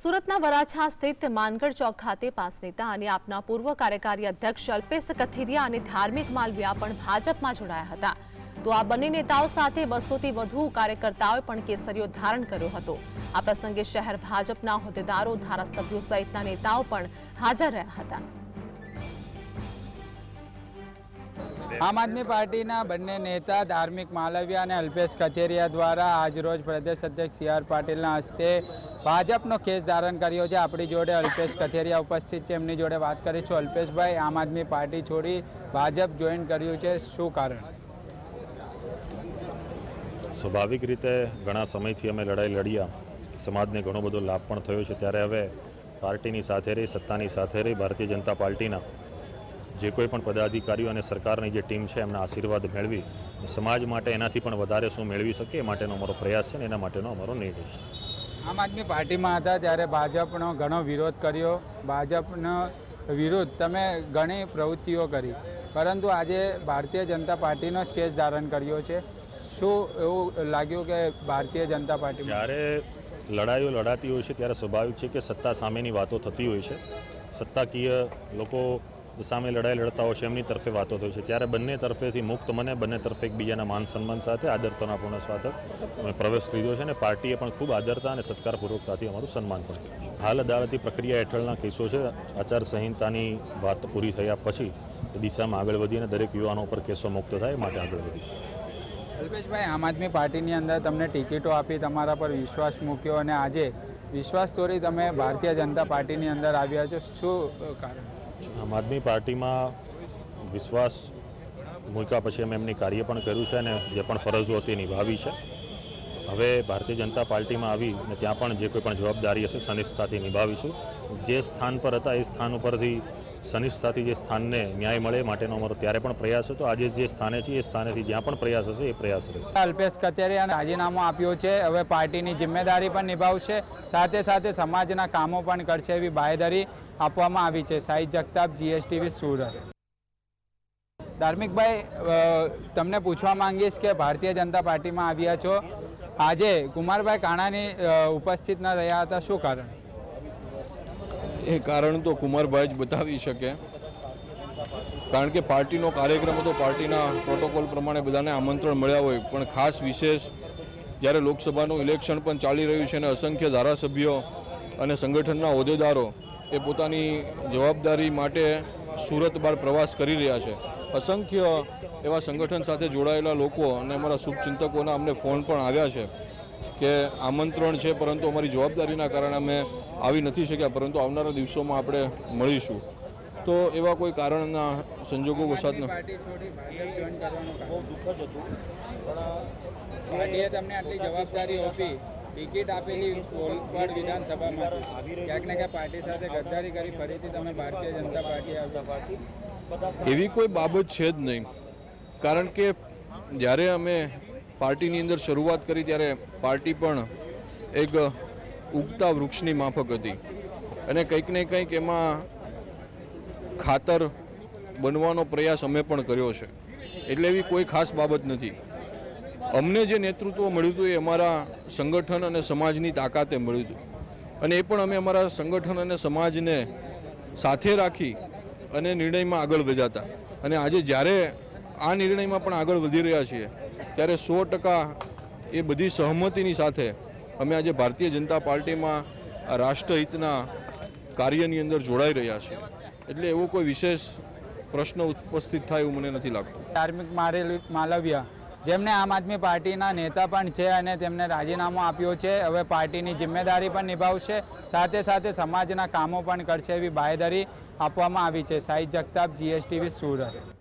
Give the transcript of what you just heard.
સુરતના વરાછા સ્થિત માનગઢ ચોક ખાતે પાસ નેતા અને આપના પૂર્વ કાર્યકારી અધ્યક્ષ અલ્પેશ કથિરિયા અને ધાર્મિક માલવિયા પણ ભાજપમાં જોડાયા હતા. તો આ બંને નેતાઓ સાથે બસોથી વધુ કાર્યકર્તાઓએ પણ કેસરીઓ ધારણ કર્યો હતો. આ પ્રસંગે શહેર ભાજપના હોદ્દેદારો, ધારાસભ્યો સહિતના નેતાઓ પણ હાજર રહ્યા હતા. આમ આદમી પાર્ટીના બંને નેતા ધાર્મિક માલવિયા અને અલ્પેશ કથેરિયા દ્વારા આજરોજ પ્રદેશ અધ્યક્ષ સી આર પાટીલના હસ્તે ભાજપનો કેસ ધારણ કર્યો છે. આપણી જોડે અલ્પેશ કથેરિયા ઉપસ્થિત છે. એમની જોડે વાત કરીશું. અલ્પેશભાઈ, આમ આદમી પાર્ટી છોડી ભાજપ જોઈન કર્યું છે. શું કારણ? સ્વાભાવિક રીતે ઘણા સમયથી અમે લડાઈ લડ્યા. સમાજને ઘણો બધો લાભ પણ થયો છે. ત્યારે હવે પાર્ટીની સાથે રહી, સત્તાની સાથે રહી ભારતીય જનતા પાર્ટીના. જે કોઈ પણ પદાધિકારીઓ અને સરકારની જે ટીમ છે એમના આશીર્વાદ મેળવી સમાજ માટે એનાથી પણ વધારે શું મેળવી શકીએ એ માટેનો અમારો પ્રયાસ છે ને એના માટેનો અમારો નિર્ણય છે. આમ આદમી પાર્ટીમાં હતા ત્યારે ભાજપનો ઘણો વિરોધ કર્યો. ભાજપનો વિરોધ તમે ઘણી પ્રવૃત્તિઓ કરી. પરંતુ આજે ભારતીય જનતા પાર્ટીનો જ કેસ ધારણ કર્યો છે. શું એવું લાગ્યું કે ભારતીય જનતા પાર્ટી જ્યારે લડાઈઓ લડાતી હોય છે ત્યારે સ્વાભાવિક છે કે સત્તા સામેની વાતો થતી હોય છે. સત્તાકીય લોકો સામે લડાઈ લડતા હોય છે, એમની તરફે વાતો થઈ છે. ત્યારે બંને તરફેથી મુક્ત મને, બંને તરફે એકબીજાના માન સન્માન સાથે આદરતાનાપૂર્ણ સ્વાગત અમે પ્રવેશ લીધો છે અને પાર્ટીએ પણ ખૂબ આદરતા અને સત્કારપૂર્વકતાથી અમારું સન્માન પણ કર્યું છે. હાલ અદાલતી પ્રક્રિયા હેઠળના કેસો છે, આચારસંહિતાની વાત પૂરી થયા પછી એ દિશામાં આગળ વધી અને દરેક યુવાનો પર કેસો મુક્ત થાય માટે આગળ વધીશું. અલ્પેશભાઈ, આમ આદમી પાર્ટીની અંદર તમને ટિકિટો આપી તમારા પર વિશ્વાસ મૂક્યો અને આજે વિશ્વાસ તોડી તમે ભારતીય જનતા પાર્ટીની અંદર આવ્યા છો. શું કારણ? આમ આદમી પાર્ટીમાં વિશ્વાસ મૂક્યા પછી અમે એમની કાર્ય પણ કર્યું છે અને જે પણ ફરજો હતી નિભાવી છે. હવે ભારતીય જનતા પાર્ટીમાં આવી અને ત્યાં પણ જે કોઈ પણ જવાબદારી હશે સનિષ્ઠતાથી નિભાવીશું. જે સ્થાન પર હતા એ સ્થાન ઉપરથી સનિષ્ઠતાથી જે સ્થાનને ન્યાય મળે માટેનો અમારો ત્યારે પણ પ્રયાસ હતો. આજે જે સ્થાને છે, એ સ્થાનેથી જ્યાં પણ પ્રયાસ હશે, એ પ્રયાસ રહેશે. અલ્પેશ કચેરિયાને રાજીનામું આપ્યું છે. હવે પાર્ટીની જિમ્મેદારી પણ નિભાવશે. સાથે સાથે સમાજના કામો પણ કરશે એવી બાહેધરી આપવામાં આવી છે. સાઈ જગતાપ, જીએસટીવી, સુરત. ધાર્મિકભાઈ તમને પૂછવા માંગીશ કે ભારતીય જનતા પાર્ટીમાં આવ્યા છો. આજે કુમારભાઈ કાણાની ઉપસ્થિત ન રહ્યા હતા. શું કારણ? એ કારણ તો કુમારભાઈ જ બતાવી શકે. કારણ કે પાર્ટીનો કાર્યક્રમ હતો, પાર્ટીના પ્રોટોકોલ પ્રમાણે બધાને આમંત્રણ મળ્યા હોય. પણ ખાસ વિશેષ, જ્યારે લોકસભાનું ઇલેક્શન પણ ચાલી રહ્યું છે અને અસંખ્ય ધારાસભ્યો અને સંગઠનના હોદ્દેદારો એ પોતાની જવાબદારી માટે સુરત બહાર પ્રવાસ કરી રહ્યા છે. અસંખ્ય એવા સંગઠન સાથે જોડાયેલા લોકો અને અમારા શુભચિંતકોના અમને ફોન પણ આવ્યા છે. કે આમંત્રણ છે પરંતુ અમારી જવાબદારીના કારણે અમે આવી નથી શક્યા પરંતુ આવનારા દિવસોમાં આપણે મળીશું. તો એવા કોઈ કારણના સંજોગો વસાતના પાર્ટી બહુ દુઃખદ હતું તમને આટલી જવાબદારી આપી ટિકિટ આપેલી કોલપાડ વિધાનસભામાં. ક્યાંક ને ક્યાંક પાર્ટી સાથે ગદ્દારી કરી ફરીથી તમે ભારતીય જનતા પાર્ટી આવ્યા એવી કોઈ બાબત છે જ નહીં. કારણ કે જ્યારે અમે પાર્ટીની અંદર શરૂઆત કરી ત્યારે પાર્ટી પણ એક ઉગતા વૃક્ષની માફક હતી. અને કંઈક ને કંઈક એમાં ખાતર બનવાનો પ્રયાસ અમે પણ કર્યો છે. એટલે એવી કોઈ ખાસ બાબત નથી. અમને જે નેતૃત્વ મળ્યું હતું એ અમારા સંગઠન અને સમાજની તાકાતે મળ્યું હતું. અને એ પણ અમે અમારા સંગઠન અને સમાજને સાથે રાખી અને નિર્ણયમાં આગળ વધ્યા અને આજે જ્યારે આ નિર્ણયમાં પણ આગળ વધી રહ્યા છીએ ત્યારે સો ટકા એ બધી સહમતિની સાથે અમે આજે ભારતીય જનતા પાર્ટીમાં રાષ્ટ્રહિતના કાર્યની અંદર જોડાઈ રહ્યા છીએ. એટલે એવો કોઈ વિશેષ પ્રશ્ન ઉપસ્થિત થાય એવું મને નથી લાગતું. ધાર્મિક મારેલ- માલવિયા, જેમને આમ આદમી પાર્ટીના નેતા પણ છે અને તેમને રાજીનામું આપ્યું છે, હવે પાર્ટીની જિમ્મેદારી પણ નિભાવશે, સાથે સાથે સમાજના કામો પણ કરશે એવી બાહેધરી આપવામાં આવી છે. સાઈ જગતાપ, જીએસટીવી, સુરત.